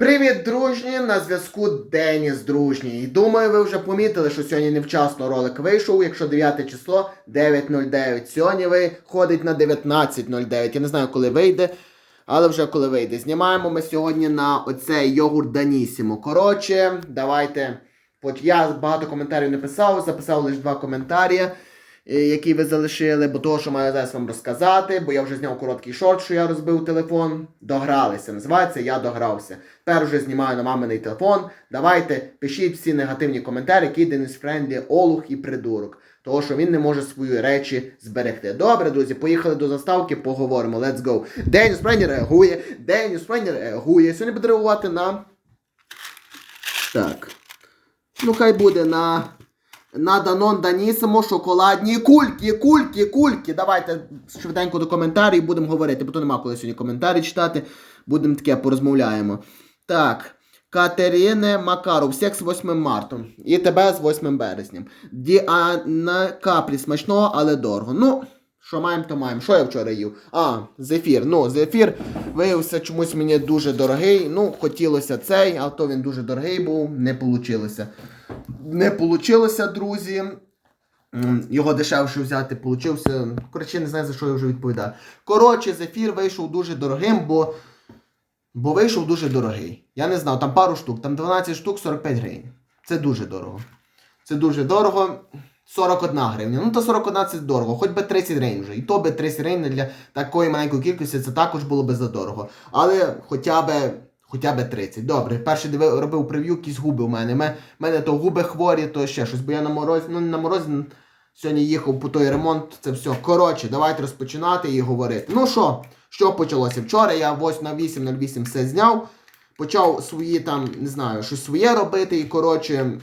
Привіт, дружні! На зв'язку Деніс Дружній. І думаю, ви вже помітили, що сьогодні невчасно ролик вийшов, якщо 9 число 9.09. Сьогодні виходить на 19.09. Я не знаю, коли вийде, але вже коли вийде. Знімаємо ми сьогодні на оцей йогурт Данісімо. Коротше, давайте. От я багато коментарів не писав, записав лише два коментарі, е, які ви залишили, бо того, що маю зараз вам розказати, бо я вже зняв короткий шорт, що я розбив телефон. Догралися. Називається Я догрався. Тепер вже знімаю на маминий телефон. Давайте пишіть всі негативні коментарі, який Денис Френдлі, Олух і придурок. Того, що він не може свої речі зберегти. Добре, друзі, поїхали до заставки, поговоримо. Let's go. Деніс Френдлі реагує. Деніс Френдлі реагує. Сьогодні буде реагувати на. Так. Ну, хай буде на. На Данон Данісимо шоколадні кульки, кульки, кульки. Давайте швиденько до коментарів будемо говорити, бо то нема коли сьогодні коментарі читати. Будемо таке порозмовляємо. Так. Катерине Макаров, всіх з 8 марта. І тебе з 8 березням. Діана Каплі смачного, але дорого. Ну, що маємо, то маємо. Що я вчора їв? А, зефір. Ну, зефір виявився чомусь мені дуже дорогий. Ну, хотілося цей, а то він дуже дорогий був, не вийшло. Не вийшло, друзі. Його дешевше взяти получився. Коротше, не знаю, за що я вже відповідаю. Коротше, зефір вийшов дуже дорогим, бо. Бо вийшов дуже дорогий. Я не знав, там пару штук, там 12 штук 45 гривень. Це дуже дорого. Це дуже дорого. 41 гривня. Ну то 41 це дорого, хоч би 30 гривень вже. І то би 30 гривень для такої маленької кількості це також було би задорого. Але хоча б, хоча б 30. Добре, перший диви, робив прев'ю, якісь губи у мене. У мене, мене то губи хворі, то ще щось, бо я на морозі, ну не на морозі. Сьогодні їхав по той ремонт, це все. Коротше, давайте розпочинати і говорити. Ну що, що почалося? Вчора я 8 на 8 на 8 все зняв. Почав свої там, не знаю, щось своє робити. І коротше,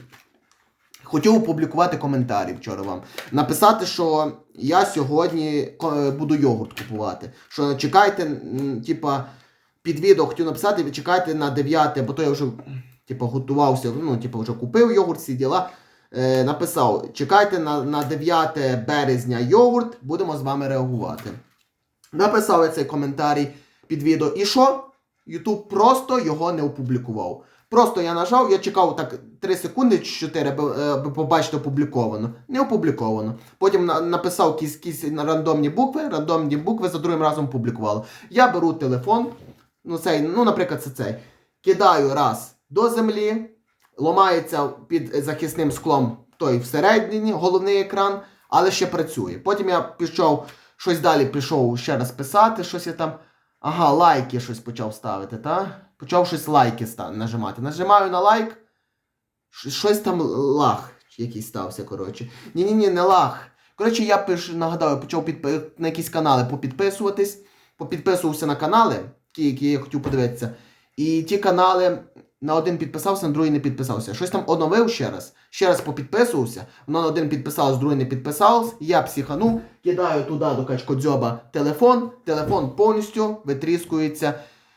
хотів опублікувати коментарі вчора вам. Написати, що я сьогодні буду йогурт купувати. Що чекайте, типа, під відео хотів написати, чекайте на 9, бо то я вже типа, готувався, ну, типа, вже купив йогурт, всі діла. Е, написав: чекайте на, на 9 березня йогурт, будемо з вами реагувати. Написав я цей коментарій під відео. І що? Ютуб просто його не опублікував. Просто я нажав, я чекав так 3 секунди чи 4, аби, побачити опубліковано. Не опубліковано. Потім на, написав якісь, рандомні букви, рандомні букви за другим разом опублікувало. Я беру телефон, ну цей, ну, наприклад, це цей. Кидаю раз до землі, ломається під захисним склом той всередині, головний екран, але ще працює. Потім я пішов, щось далі пішов ще раз писати, щось я там. Ага, лайки щось почав ставити, та? Почав щось лайки нажимати. Нажимаю на лайк. Щось там лаг якийсь стався, коротше. Ні-ні-ні, не лаг. Коротше, я пишу, нагадаю, почав підпи- на якісь канали попідписуватись. Попідписувався на канали, ті, які я хотів подивитися. І ті канали на один підписався, на другий не підписався. Щось там оновив ще раз. Ще раз попідписувався. Воно один підписалось, другий не підписалось. Я психанув, кидаю туди до качкодзьоба телефон. Телефон повністю витріскується,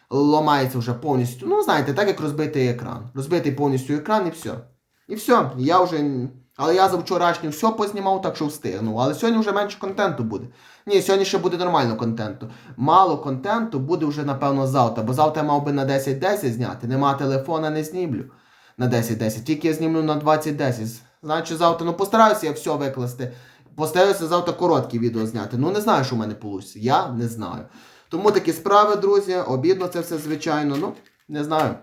ломається вже повністю. Ну, знаєте, так як розбитий екран. Розбитий повністю екран і все. І все. Я вже. Але я за вчорашню все познімав, так що встигну. Але сьогодні вже менше контенту буде. Ні, сьогодні ще буде нормально контенту. Мало контенту буде вже, напевно, завтра. Бо завтра я мав би на 10-10 зняти. Нема телефона, не знімлю на 10-10. Тільки я знімлю на 20-10. Значить, завтра, ну постараюся я все викласти. Постараюся завтра короткі відео зняти. Ну не знаю, що в мене вийде. Я не знаю. Тому такі справи, друзі. Обідно це все, звичайно. Ну, не знаю.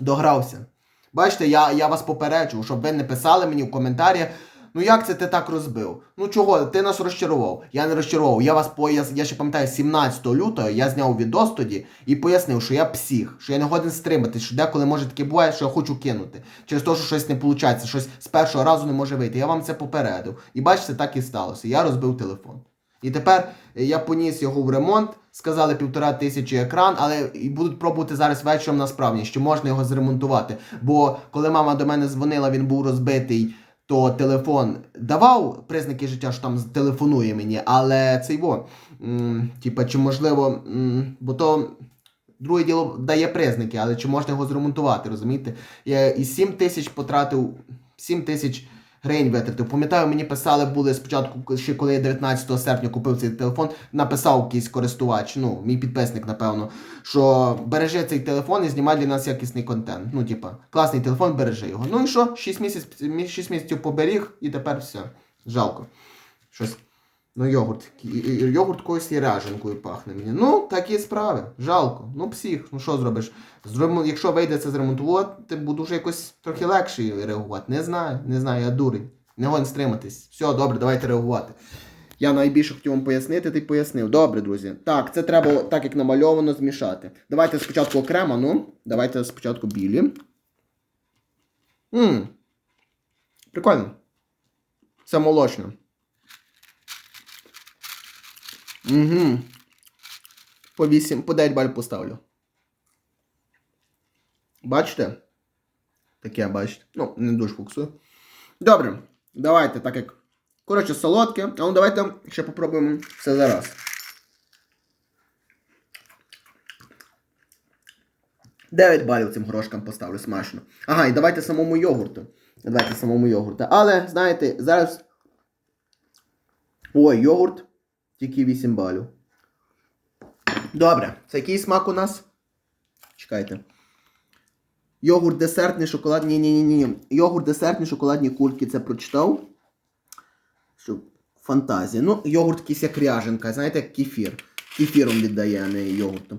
Догрався. Бачите, я, я вас попереджу, щоб ви не писали мені в коментарях. Ну як це ти так розбив? Ну чого, ти нас розчарував? Я не розчарував. Я вас пояс... я ще пам'ятаю, 17 лютого я зняв відос тоді і пояснив, що я псих, що я не годен стримати, що деколи може таке буває, що я хочу кинути. Через те, що щось не виходить, щось з першого разу не може вийти. Я вам це попередив. І бачите, так і сталося. Я розбив телефон. І тепер е, я поніс його в ремонт, сказали півтора тисячі екран, але і будуть пробувати зараз вечором на справність, що можна його зремонтувати. Бо коли мама до мене дзвонила, він був розбитий, то телефон давав признаки життя, що там телефонує мені, але цей во, типа, чи можливо, м, бо то. Друге діло дає признаки, але чи можна його зремонтувати, розумієте? Я і 7 тисяч потратив, 7 тисяч гривень витратив. Пам'ятаю, мені писали, були спочатку, ще коли я 19 серпня купив цей телефон, написав якийсь користувач, ну, мій підписник, напевно, що бережи цей телефон і знімай для нас якісний контент. Ну, типа, класний телефон, бережи його. Ну і що? 6 місяців, 6 місяців поберіг, і тепер все. Жалко. Щось. Ну, йогурт. Йогурт і ряженкою пахне мені. Ну, такі справи. Жалко. Ну, псих. Ну що зробиш? Зремо- Якщо вийде це зремонтувати, буду вже якось трохи легше реагувати. Не знаю, не знаю, я дурень. Не гон стриматись. Все, добре, давайте реагувати. Я найбільше хотів вам пояснити, ти пояснив. Добре, друзі. Так, це треба так, як намальовано, змішати. Давайте спочатку окремо, ну. Давайте спочатку білі. Ммм. Прикольно. Це молочне. Угу. По 8, по 9 баль поставлю. Бачите? Таке, бачите. Ну, не дуже фокусую. Добре, давайте, так як. Коротше, солодке. А ну давайте ще попробуємо все зараз. Дев'ять балів цим горошкам поставлю смачно. Ага, і давайте самому йогурту. Давайте самому йогурту. Але, знаєте, зараз. Ой, йогурт. Тільки 8 балів. Добре, це який смак у нас? Чекайте. Йогурт десертний шоколад. Ні, ні, ні, ні. Йогурт десертний шоколадні кульки. Це прочитав. Що? Фантазія. Ну, йогурт якийсь як ряженка, знаєте, як кефір. Кефіром віддає, а не йогуртом.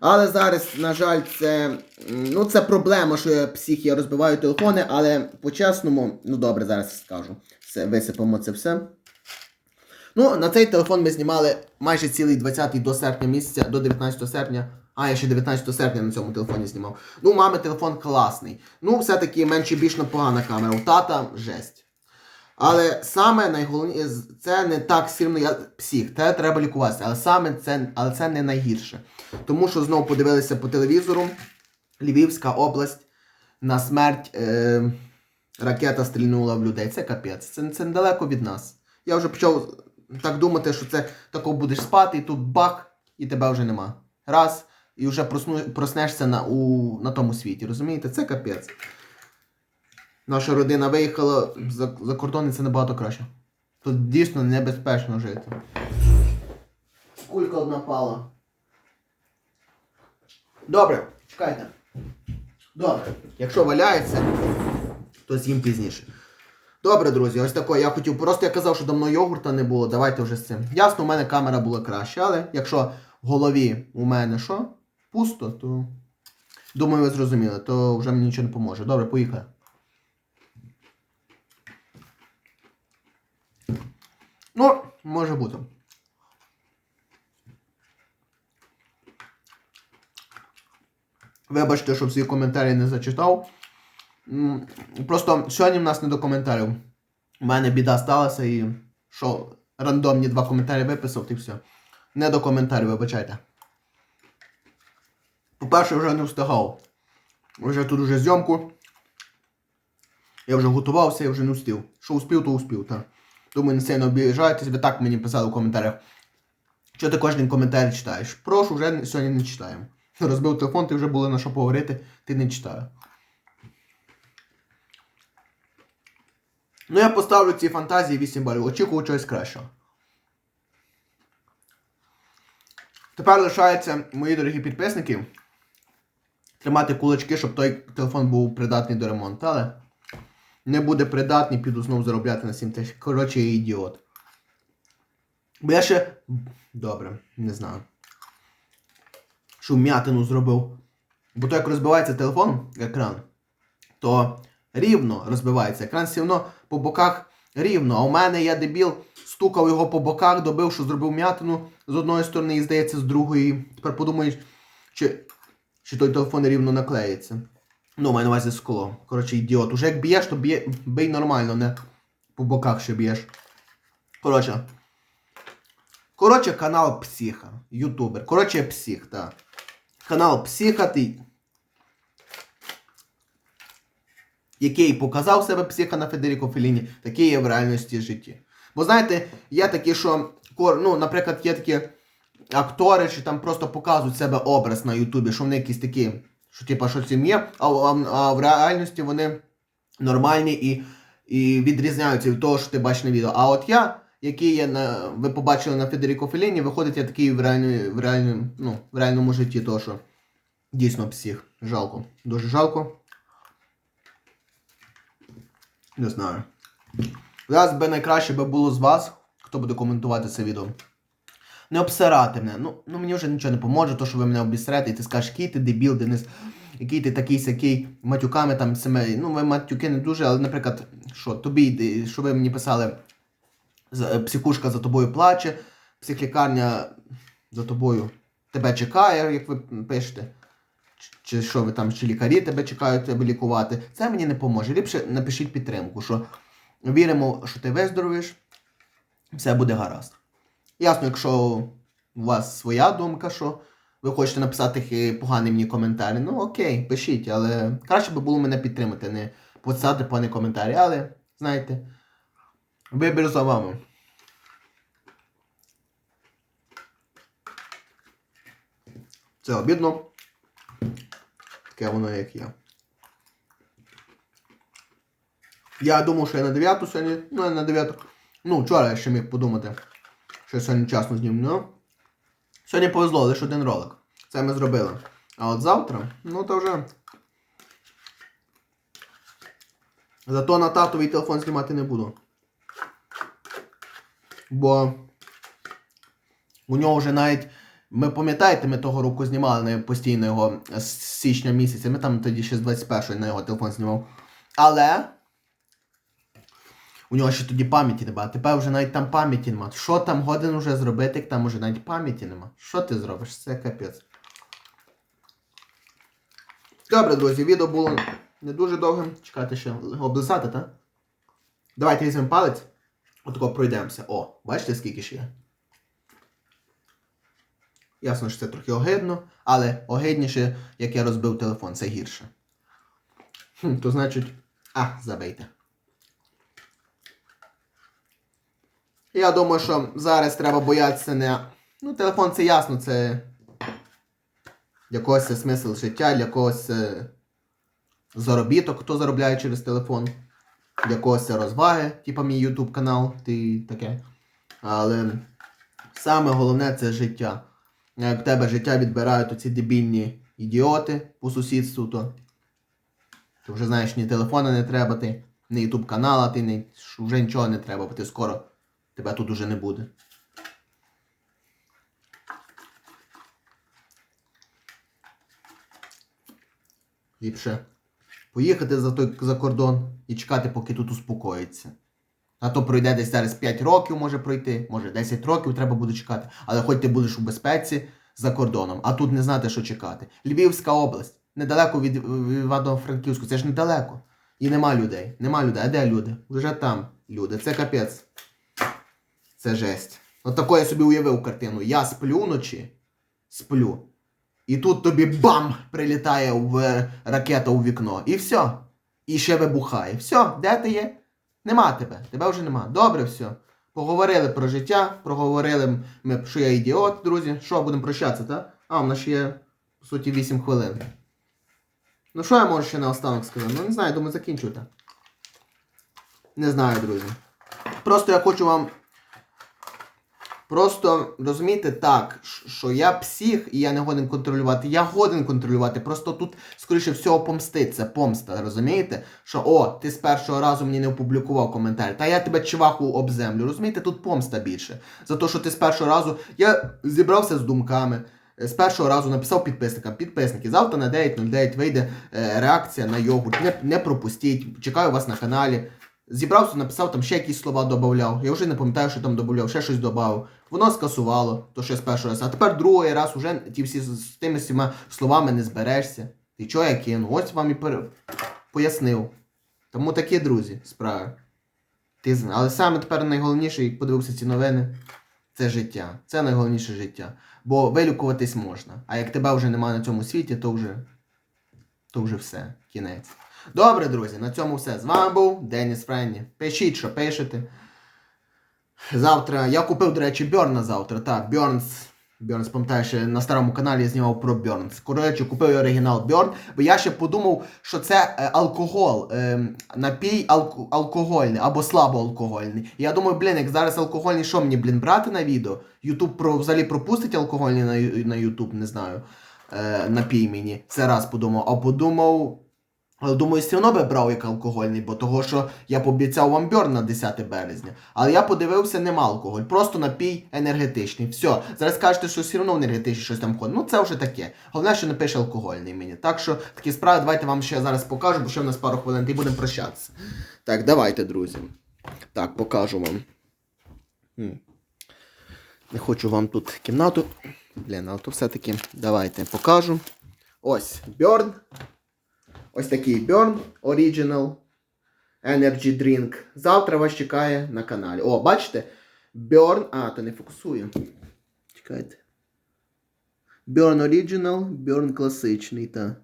Але зараз, на жаль, це. Ну, це проблема, що я псих, я розбиваю телефони, але по-чесному, ну добре, зараз скажу. Все, висипемо це все. Ну, на цей телефон ми знімали майже цілий 20 до серпня місяця, до 19 серпня. А, я ще 19 серпня на цьому телефоні знімав. Ну, мами телефон класний. Ну, все-таки менше більш непогана камера. У тата жесть. Але саме найголовніше, це не так сильно я псих, те треба лікуватися. Але саме це, але це не найгірше. Тому що знову подивилися по телевізору. Львівська область на смерть е, ракета стрільнула в людей. Це капець. Це, це недалеко від нас. Я вже почав так думати, що це тако будеш спати, і тут бах, і тебе вже нема. Раз, і вже просну, проснешся на, у, на тому світі. Розумієте? Це капець. Наша родина виїхала за, за кордон, і це набагато краще. Тут дійсно небезпечно жити. Кулька одна пала. Добре, чекайте. Добре. Якщо валяється, то з'їм пізніше. Добре, друзі, ось тако. Я хотів. Просто я казав, що давно йогурта не було. Давайте вже з цим. Ясно, у мене камера була краще, але якщо в голові у мене що? Пусто, то. Думаю, ви зрозуміли, то вже мені нічого не поможе. Добре, поїхали. Ну, може бути. Вибачте, що всі коментарі не зачитав. Просто сьогодні в нас не до коментарів. У мене біда сталася і що рандомні два коментарі виписав, і все. Не до коментарів, вибачайте. По-перше, вже не встигав. Вже тут уже зйомку. Я вже готувався, я вже не встиг. Що успів, то успів, так. Думаю, не сильно обіжайтесь, ви так мені писали в коментарях. Що ти кожен коментар читаєш? Прошу, вже сьогодні не читаємо. Розбив телефон, ти вже було на що поговорити, ти не читаю. Ну, я поставлю ці фантазії 8 балів. Очікую чогось кращого. Тепер лишається, мої дорогі підписники, тримати кулачки, щоб той телефон був придатний до ремонту. Але не буде придатний, піду знову заробляти на 7 тисяч. Коротше, я ідіот. Бо я ще. Добре, не знаю. Що м'ятину зробив. Бо то як розбивається телефон, екран, то рівно розбивається. Екран все одно по боках рівно. А у мене я дебіл стукав його по боках, добив, що зробив м'ятину з одної сторони і здається з другої. Тепер подумаєш, чи, чи той телефон рівно наклеїться. Ну, маю на увазі скло. Коротше, ідіот. Уже як б'єш, то б'є, бий нормально, не по боках ще б'єш. Коротше. Коротше, канал Психа. Ютубер. Коротше, псих, так. Канал Психа, ти. Який показав себе психа на Федеріко Феліні, такий є в реальності житті. Бо знаєте, є такі, що, ну, наприклад, є такі актори, що там просто показують себе образ на Ютубі, що вони якісь такі, що типа, що цим є, а, а, а в реальності вони нормальні і і відрізняються від того, що ти бачиш на відео. А от я, який є на. Ви побачили на Федеріко Феліні, виходить я такий в, реальні, в, реальні, ну, в реальному житті, то що дійсно псих. Жалко. Дуже жалко. Не знаю. Зараз би найкраще би було з вас, хто буде коментувати це відео. Не обсирати мене. Ну, ну мені вже нічого не поможе, то що ви мене обісрете, і ти скажеш, який ти дебіл, Денис, який ти такий сякий, матюками там саме. Ну, ви матюки не дуже, але, наприклад, що тобі, що ви мені писали, е, психушка за тобою плаче, психлікарня за тобою тебе чекає, як ви пишете. Чи- що ви там, чи лікарі тебе чекають тебе лікувати. Це мені не поможе. Ліпше напишіть підтримку, що віримо, що ти виздоровієш, все буде гаразд. Ясно, якщо у вас своя думка, що ви хочете написати поганий мені коментар, ну окей, пишіть, але краще би було мене підтримати, не писати погані коментарі, але, знаєте, вибір за вами. Це обідно. Таке воно як є. Я думав, що я на 9 сьогодні, ну я на 9. Ну, вчора я ще міг подумати, що я сьогодні часно зніму. Ну, сьогодні повезло, лише один ролик. Це ми зробили. А от завтра, ну то вже. Зато на татовий телефон знімати не буду. Бо у нього вже навіть. Ми пам'ятаєте, ми того року знімали постійно його з січня місяця. Ми там тоді ще з 21-ї на його телефон знімав. Але у нього ще тоді пам'яті нема. Тепер вже навіть там пам'яті нема. Що там годин уже зробити, як там уже навіть пам'яті нема. Що ти зробиш? Це капець. Добре, друзі, відео було не дуже довгим. Чекайте ще облизати, так? Давайте візьмемо палець. Отако пройдемося. О, бачите, скільки ще є? Ясно, що це трохи огидно, але огидніше, як я розбив телефон, це гірше. Хм, то значить. А, забийте. Я думаю, що зараз треба боятися не. Ну, телефон це ясно, це. Для когось це смисл життя, для когось це заробіток, хто заробляє через телефон. Для когось це розваги, типа мій YouTube канал, ти таке. Але саме головне це життя. Як в тебе життя відбирають оці дебільні ідіоти по сусідству, то ти вже знаєш, ні телефона не треба, ти, ні ютуб канала, ти ні, вже нічого не треба, бо ти скоро тебе тут уже не буде. Ліпше поїхати за той за кордон і чекати, поки тут успокоїться. А то пройде десь зараз 5 років може пройти, може 10 років треба буде чекати, але хоч ти будеш у безпеці за кордоном, а тут не знати, що чекати. Львівська область, недалеко від, Івано-Франківську, це ж недалеко. І нема людей. Нема людей. А де люди? Вже там люди. Це капець. Це жесть. От тако я собі уявив картину. Я сплю вночі, сплю. І тут тобі бам! прилітає в ракета у вікно. І все. І ще вибухає. Все, де ти є? Нема тебе. Тебе вже нема. Добре, все. Поговорили про життя, проговорили ми, що я ідіот, друзі. Що, будемо прощатися, так? А, в нас ще є, по суті, 8 хвилин. Ну що я можу ще наостанок сказати? Ну не знаю, думаю, закінчуйте. Не знаю, друзі. Просто я хочу вам. Просто розумієте так, що я псих і я не годен контролювати. Я годен контролювати. Просто тут, скоріше всього, помститься, помста, розумієте? Що о, ти з першого разу мені не опублікував коментар. Та я тебе чваху об землю. Розумієте, тут помста більше. За те, що ти з першого разу. Я зібрався з думками. З першого разу написав підписникам. Підписники, завтра на 9.09 вийде е, реакція на йогурт. Не, не пропустіть. Чекаю вас на каналі. Зібрався, написав там ще якісь слова додавав. Я вже не пам'ятаю, що там додавав, ще щось додав. Воно скасувало, то що з першого разу. А тепер другий раз уже ті всі з тими всіма словами не зберешся. Ти чого я кину? Ось вам і пере... пояснив. Тому такі, друзі, справи. Ти зна. Але саме тепер найголовніше, як подивився ці новини, це життя. Це найголовніше життя. Бо вилікуватись можна. А як тебе вже немає на цьому світі, то вже, то вже все. Кінець. Добре, друзі, на цьому все. З вами був Деніс Френні. Пишіть, що пишете. Завтра. Я купив, до речі, Бьорна завтра. Так, Бьорнс. Бьорнс, пам'ятаєш, на старому каналі я знімав про Бьорнс. Коротше, купив я оригінал Бьорн, бо я ще подумав, що це е, алкоголь, е, напій алко- алкогольний або слабоалкогольний. І я думаю, блін, як зараз алкогольний, що мені, блін, брати на відео? Ютуб про, взагалі пропустить алкогольний на, на Ютуб, не знаю. Е, напій мені. Це раз подумав. А подумав. Але думаю, все одно би брав як алкогольний, бо того, що я пообіцяв вам Бьорн на 10 березня. Але я подивився, нема алкоголь, просто напій енергетичний. Все. Зараз кажете, що все одно енергетичний щось там ходить. Ну це вже таке. Головне, що напише алкогольний мені. Так що такі справи, давайте вам ще зараз покажу, бо ще в нас пару хвилин і будемо прощатися. Так, давайте, друзі. Так, покажу вам. Не хочу вам тут кімнату. Блін, але то все-таки давайте покажу. Ось Бьорн. Ось такий Burn Original Energy Drink. Завтра вас чекає на каналі. О, бачите? Burn. А, то не фокусую. Чекайте. Burn Original, Burn класичний, та.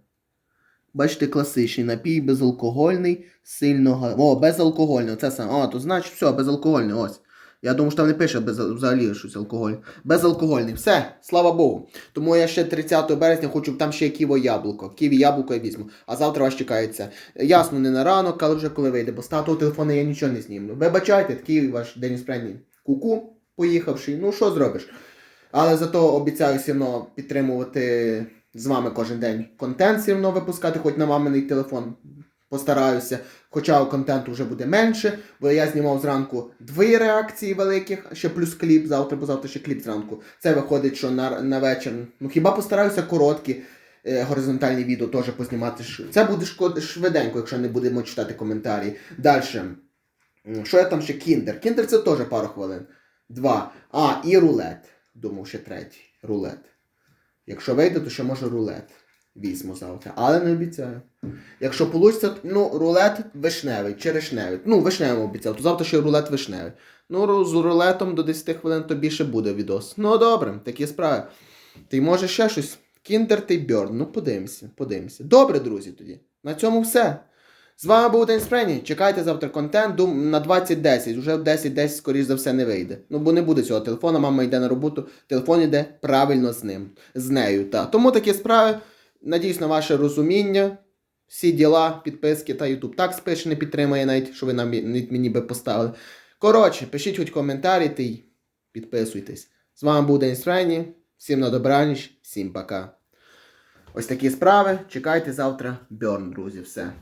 Бачите, класичний напій, безалкогольний, сильно. га- О, безалкогольний. Це саме. О, то значить все, безалкогольний. Ось. Я думаю, що там не пише без, взагалі щось алкоголь. Безалкогольний. Все, слава Богу. Тому я ще 30 березня хочу там ще ківо яблуко. Ківі яблуко я візьму. А завтра вас чекається. Ясно, не на ранок, але вже коли вийде, бо з татового телефону я нічого не знімлю. Вибачайте, такий ваш день спрямний. Куку, поїхавши. Ну що зробиш? Але зато обіцяю все одно підтримувати з вами кожен день контент, все одно випускати, хоч на маминий телефон. Постараюся, хоча контенту вже буде менше, бо я знімав зранку дві реакції великих, ще плюс кліп, завтра, бо завтра ще кліп зранку. Це виходить, що на, на вечір. Ну хіба постараюся короткі е, горизонтальні відео теж познімати. Це буде швиденько, якщо не будемо читати коментарі. Далі. Що я там ще? Кіндер. Кіндер це теж пару хвилин. Два. А, і рулет. Думав, ще третій. Рулет. Якщо вийде, то ще може рулет. Візьму завтра. Але не обіцяю. Якщо вийде, ну, рулет вишневий, черешневий. Ну, вишневий обіцяв, то завтра ще рулет вишневий. Ну, з рулетом до 10 хвилин то більше буде відос. Ну, добре, такі справи. Ти може ще щось? Кіндер ти Бьорн. Ну, подивимося, подивимося. Добре, друзі, тоді. На цьому все. З вами був День Спрені. Чекайте завтра контент дум, на 20.10. Уже в 10.10, скоріш за все, не вийде. Ну, бо не буде цього телефона, мама йде на роботу, телефон йде правильно з ним, з нею. Та. Тому такі справи. Надіюсь на ваше розуміння. Всі діла, підписки та Ютуб так спише не підтримає, навіть що ви нам мені би поставили. Коротше, пишіть хоч коментарі та й підписуйтесь. З вами був День Спрені. Всім на добраніч, всім пока. Ось такі справи. Чекайте завтра Бьорн, друзі, все.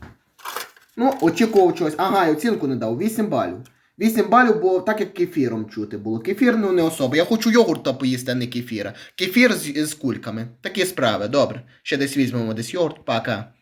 Ну, очікував чогось. Ага, і оцінку не дав. 8 балів. 8 балів, бо так як кефіром чути було. Кефір ну не особо. Я хочу йогурта поїсти, а не кефіра. Кефір з, з кульками. Такі справи, добре. Ще десь візьмемо десь йогурт. Пока.